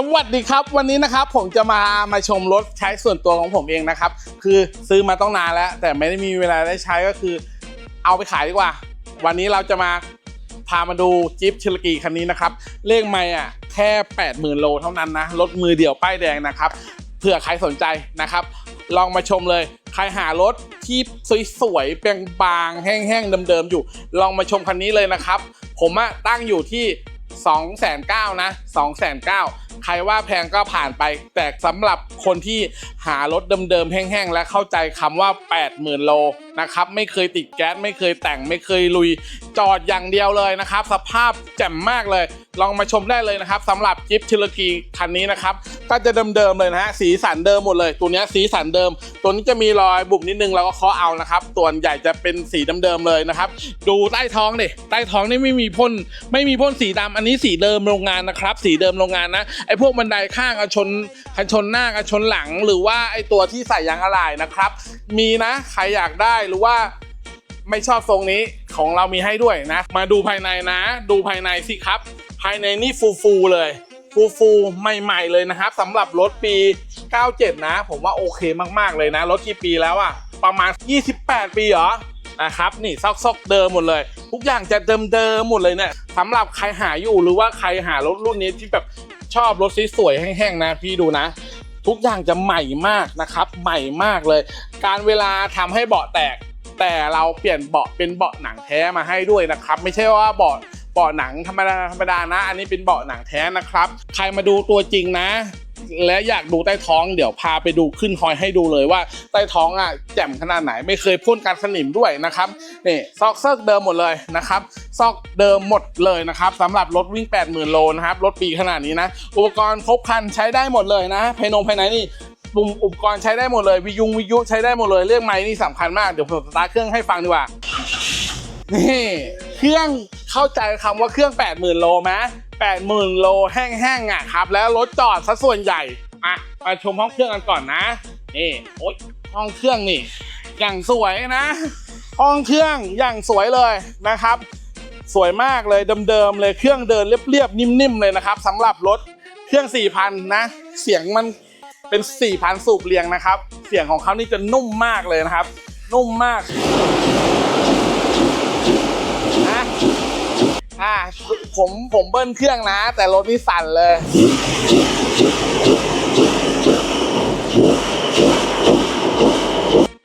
สวัสดีครับ วันนี้นะครับผมจะมามาชมรถใช้ส่วนตัวของผมเองนะครับ คือซื้อมาต้องนานแล้ว แต่ไม่ได้มีเวลาได้ใช้ก็คือ เอาไปขายดีกว่า วันนี้เราจะมาพามาดูจิ๊บชิลกีคันนี้นะครับ เลขไม่อะแค่ 80,000 โลเท่านั้นนะรถมือเดี่ยวป้ายแดงนะครับเผื่อใครสนใจนะครับ ลองมาชมเลย ใครหารถที่สวยๆเปียงบางแห้งๆเดิมๆอยู่ ลองมาชมคันนี้เลยนะครับ ผมอะตั้งอยู่ที่ 2องแสนเนะ2 9 0 0 0ใครว่าแพงก็ผ่านไป แต่สำหรับคนที่หารถเดิมๆแห้งๆ และเข้าใจคำว่า 80,000 โลนะครับ ไม่เคยติดแก๊ส ไม่เคยแต่งไม่เคยลุย จอดอย่างเดียวเลยนะครับ สภาพแจ่มมากเลย ลองมาชมได้เลยนะครับสำหรับจิ๊บชิลกีคันนี้นะครับก็จะเดิมๆเลยนะฮะสีสันเดิมหมดเลย ตัวนี้สีสันเดิม ตัวนี้จะมีรอยบุบนิดนึงเราก็เคาะเอานะครับตัวใหญ่จะเป็นสีเดิมๆเลยนะครับดูใต้ท้องดิใต้ท้องนี่ไม่มีพ่นไม่มีพ่นสีดำอันนี้สีเดิมโรงงานนะครับ สีเดิมโรงงานนะไอพวกบันไดข้างกันชนกันชนหน้ากันชนหลัง หรือว่าไอตัวที่ใส่ยางอะไหล่นะครับ มีนะใครอยากได้หรือว่าไม่ชอบทรงนี้ของเรามีให้ด้วยนะ มาดูภายในนะ ดูภายในสิครับ ภายในนี่ฟูฟูๆเลยฟูฟูๆใหม่ๆเลยนะครับสำหรับรถปี 97 นะ ผมว่าโอเคมากๆเลยนะ รถกี่ปีแล้วอะประมาณ 28 ปีเหรอนะครับนี่ซอกซอกๆเดิมหมดเลย ทุกอย่างจะเดิมๆหมดเลยเนี่ยสำหรับใครหาอยู่หรือว่าใครหารถรุ่นนี้ที่แบบชอบรถสวยๆแห้งๆนะ พี่ดูนะ ทุกอย่างจะใหม่มากนะครับ ใหม่มากเลย การเวลาทำให้เบาะแตก แต่เราเปลี่ยนเบาะเป็นเบาะหนังแท้มาให้ด้วยนะครับ ไม่ใช่ว่าเบาะ บาะหนังธรรมดาธรรมดานะ อันนี้เป็นเบาะหนังแท้นะครับ ใครมาดูตัวจริงนะ และอยากดูใต้ท้องเดี๋ยวพาไปดูขึ้นฮอยให้ดูเลยว่าใต้ท้องอะแจ่มขนาดไหนไม่เคยพ่นการสนิมด้วยนะครับนี่ซอกเซิร์กเดิมหมดเลยนะครับซอกเดิมหมดเลยนะครับสำหรับรถวิ่ง 80,000 โลนะครับรถปีขนาดนี้นะ อุปกรณ์ครบครันใช้ได้หมดเลยนะภายนงภายในนี่ปุ่มอุปกรณ์ใช้ได้หมดเลยวิยุงวิยุใช้ได้หมดเลยเรื่องไม้นี่สำคัญมากเดี๋ยวผมสตาร์ทเครื่องให้ฟังดีกว่านี่เครื่อง เข้าใจคำว่าเครื่อง 80,000 โลไหม80,000 โลแห้งๆอะครับ แล้วรถจอดซะส่วนใหญ่อะมาชมห้องเครื่องกันก่อนนะ นี่โอ๊ยห้องเครื่องนี่ อย่างสวยนะ ห้องเครื่องอย่างสวยเลยนะครับ สวยมากเลยเดิมๆเลยเครื่องเดินเรียบๆนิ่มๆเลยนะครับสำหรับรถเครื่อง 4,000 นะ เสียงมันเป็น 4,000 สูบเรียงนะครับ เสียงของเขานี่จะนุ่มมากเลยนะครับ นุ่มมากนะ อ่าผมผมเบิ้ลเครื่องนะ แต่รถนี่สั่นเลย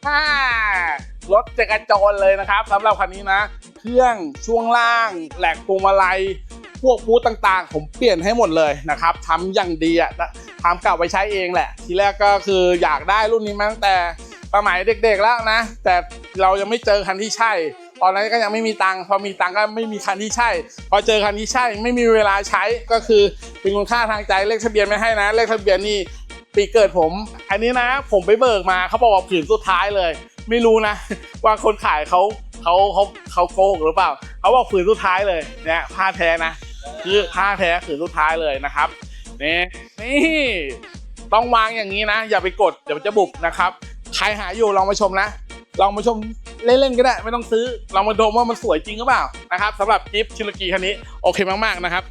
ฮ่ารถจะกระโจนเลยนะครับสำหรับคันนี้นะ เครื่องช่วงล่าง แหลกพวงมาลัย พวกบูต่างๆ ผมเปลี่ยนให้หมดเลยนะครับทำอย่างดีอะทำกลับไปใช้เองแหละ ทีแรกก็คืออยากได้รุ่นนี้มาตั้งแต่สมัยเด็กๆแล้วนะ แต่เรายังไม่เจอคันที่ใช่ ตอนนั้นก็ยังไม่มีตังค์พอมีตังค์ก็ไม่มีคันที่ใช่ พอเจอคันที่ใช่ ไม่มีเวลาใช้ก็คือเป็นคุณค่าทางใจเลขทะเบียนไม่ให้นะ เลขทะเบียนนี่ปีเกิดผม อันนี้นะ ผมไปเบิกมาเขาบอกว่าผืนสุดท้ายเลย ไม่รู้นะ ว่าคนขายเขาเขาเขาเขาโกหกหรือเปล่าเขาบอกผืนสุดท้ายเลยเนี่ยผ้าแท้นะคือผ้าแท้ผืนสุดท้ายเลยนะครับนี่นี่ต้องวางอย่างนี้นะ อย่าไปกดเดี๋ยวจะบุบนะครับ ใครหาอยู่ลองมาชมนะ ลองมาชมเล่นๆก็ได้ไม่ต้องซื้อลองมาดมว่ามันสวยจริงหรือเปล่านะครับสำหรับจิ๊บชิลกีคันนี้โอเคมากๆนะครับ